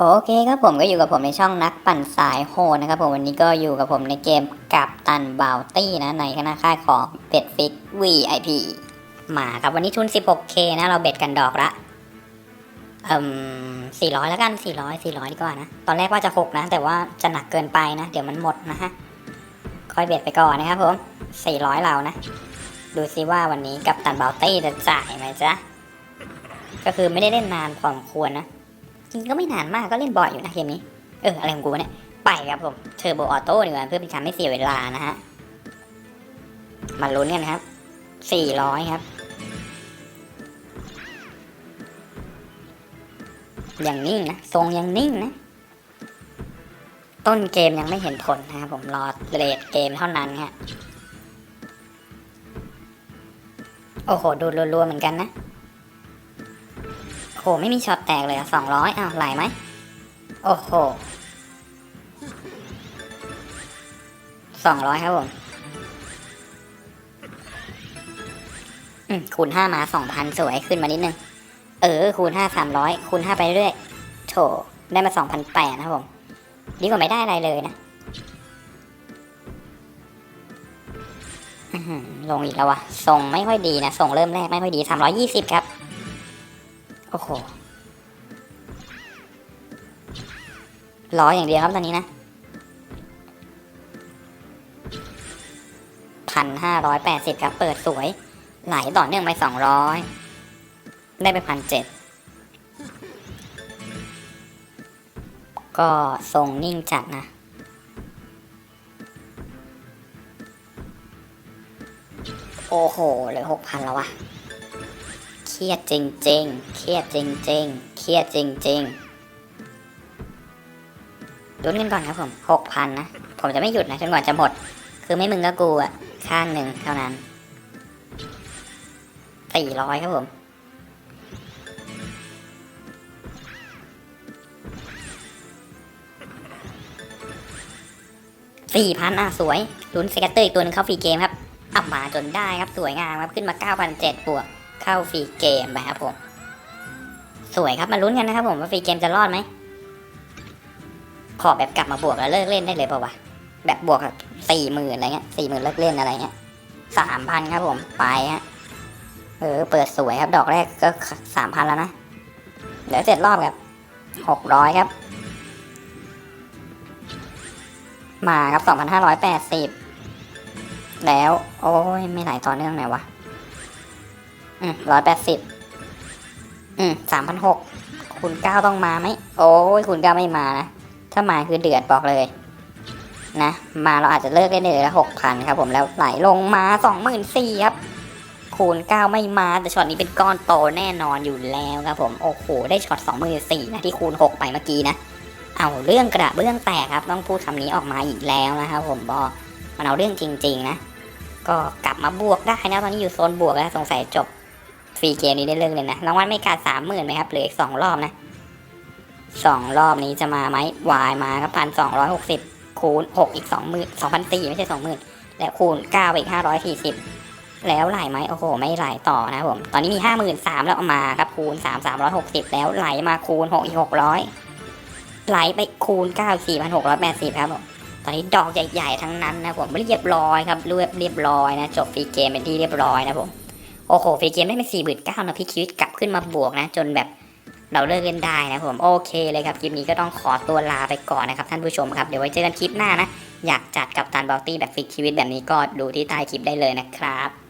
โอเคครับผมก็อยู่กับผมในช่องนักปั่นสายโหดนะครับผมวันนี้ก็อยู่กับผมในเกมกับตันบาวตี้นะในคณะค่ายของเป็ดฟิก VIP มาครับวันนี้ทุน 16k นะเราเบ็ดกันดอกละเอ่ม400แล้วกัน 400 400ดีกว่านะ ตอนแรกว่าจะ 6 นะ แต่ว่าจะหนักเกินไปนะ เดี๋ยวมันหมดนะฮะค่อยเบ็ดไปก่อนนะครับผม 400 เรานะ ดูซิว่าวันนี้กับตันบาวตี้จะจ่ายไหมจ๊ะก็คือไม่ได้เล่นนานพอสมควรนะ จริงก็ไม่นานมากก็เล่นบ่อยอยู่นะเกมนี้ เอออะไรของกูเนี่ย ไปครับผมเทอร์โบออโต้ดีกว่าเพื่อเป็นการไม่เสียเวลานะฮะ มาลุ้นกันครับ400ครับ อย่างนิ่งนะ ทรงยังนิ่งนะ ต้นเกมยังไม่เห็นผลนะครับผมรอเลดเกมเท่านั้นฮะ โอ้โห ดูรัวๆเหมือนกันนะ ไม่มีช็อตแตกเลยอะสองร้อยอ้าวไหลไหม โอ้โหสองร้อยครับผม อืมคูณห้ามาสองพันสวยขึ้นมานิดนึง เออ คูณห้าสามร้อยคูณห้าไปเรื่อยโถได้มาสองพันแปดนะครับผม ดีกว่าไม่ได้อะไรเลยนะลงอีกแล้ววะส่งไม่ค่อยดีนะ ส่งเริ่มแรกไม่ค่อยดีสามร้อยี่สิบครับ โอ้โหร้อยอย่างเดียวครับตอนนี้นะพันห้าร้อยแปดสิบครับ เปิดสวย ไหลต่อเนื่องไปสองร้อยได้ไปพันเจ็ดก็ทรงนิ่งจัดนะ โอ้โหเหลือหกพันแล้ววะ รียดจริงๆ เครียดจริงๆ เครียดจริงๆลุ้นกันก่อนครับผมหกพันนะ ผมจะไม่หยุดนะจนกว่าจะหมด คือไม่มึงก็กูอะข้างหนึ่งเท่านั้นสี่ร้อยครับผมสี่พันอะ สวยลุ้นสเก็ตเตอร์อีกตัวหนึงเข้าฟรีเกมครับอับมาจนได้ครับ สวยงามครับ ขึ้นมา9,007บวก เข้าฟรีเกมไปครับผม สวยครับมาลุ้นกันนะครับผมว่าฟรีเกมจะรอดไหมขอแบบกลับมาบวกแล้วเลิกเล่นได้เลยเปล่าวะแบบบวกสี่หมื่นอะไรเงี้ยสี่หมื่นเลิกเล่นอะไรเงี้ยสามพันครับผมไปฮะเออเปิดสวยครับดอกแรกก็สามพันแล้วนะเหลือเจ็ดรอบครับหกร้อยครับ มาครับสองพันห้าร้อยแปดสิบแล้ว โอ้ยไม่ไหลต่อเนื่องไหนวะ อืมร้อยแปดสิบอืมสามพันหกคูณเก้าต้องมาไหม โอ้ยคูณเก้าไม่มานะ ถ้ามาคือเดือดบอกเลย นะ มาเราอาจจะเลิกได้เลยละหกพันครับผมแล้วไหลลงมาสองหมื่นสี่ครับ คูณเก้าไม่มาแต่ช็อตนี้เป็นก้อนโตแน่นอนอยู่แล้วครับผม โอ้โห ได้ช็อตสองหมื่นสี่นะที่คูณหกไปเมื่อกี้นะ เอาเรื่องกระเบื้องแตกครับ ต้องพูดคำนี้ออกมาอีกแล้วนะครับผมบอกมันเอาเรื่องจริง ๆ นะ ก็กลับมาบวกได้นะ ตอนนี้อยู่โซนบวกแล้วสงสัยจบ ฟรีเกมนี้ได้เลิกเลยนะรางวัลไม่การสามหมื่นไหมครับเหลืออีกสองรอบนะสองรอบนี้จะมาไหมวายมาครับพันสองร้อยหกสิบคูณหกอีกสองหมื่นสองพันสี่ไม่ใช่สองหมื่นแล้วคูณเก้าอีกห้าร้อยสี่สิบแล้วไหลไหมโอ้โห ไม่ไหลต่อนะผมตอนนี้มีห้าหมื่นสามแล้วเอามาครับคูณสามสามร้อยหกสิบแล้วไหลมาคูณหกอีกหกร้อยไหลไปคูณ9 4,680ครับผมตอนนี้ดอกใหญ่ๆทั้งนั้นนะผมเรียบร้อยครับเรียบเรียบร้อยนะจบฟรีเกมเป็นที่เรียบร้อยนะผม โอ้โหฟรีเกมได้เป็น4 9 0 0 0นะพี่ชีวิตกลับขึ้นมาบวกนะ จนแบบเราเลิกเล่นได้นะผมโอเคเลยครับคลิปนี้ก็ต้องขอตัวลาไปก่อนนะครับท่านผู้ชมครับเดี๋ยวไว้เจอกันคลิปหน้านะ อยากจัดกับตันบอลตี้แบบฟิกชีวิตแบบนี้ก็ดูที่ใต้คลิปได้เลยนะครับ